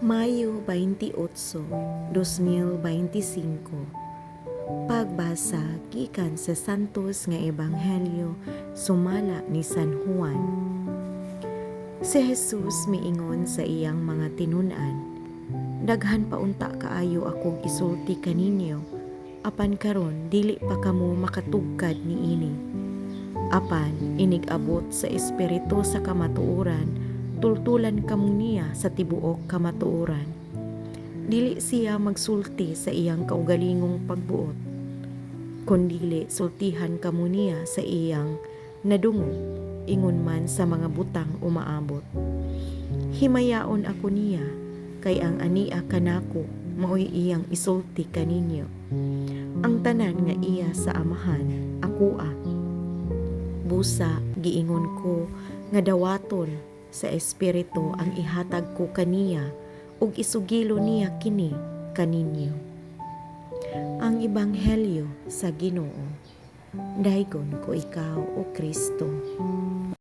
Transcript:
Mayo 28, 2025 Pagbasa gikan sa Santos nga Ebanghelyo sumala ni San Juan. Si Jesus miingon sa iyang mga tinunan, Daghan pa unta kaayo akong isulti kaninyo, apan karon dili pa kamo makatugkad niini. Apan inig-abot sa espiritu sa kamatuoran, tultulan kamo sa tibuok kamatuoran. Dili siya magsulti sa iyang kaugalingong pagbuot, kundili sultihan kamo sa iyang nadungog, ingon man sa mga butang umaabot. Himayaon ako niya, kay ang ania kanako maoy iyang isulti kaninyo. Ang tanan nga iya sa amahan, ako ah. Busa, giingon ko, nga dawaton sa espiritu ang ihatag ko kaniya ug isugilo niya kini kaninyo. Ang ebanghelyo sa Ginoo. Daygon ko ikaw o Kristo.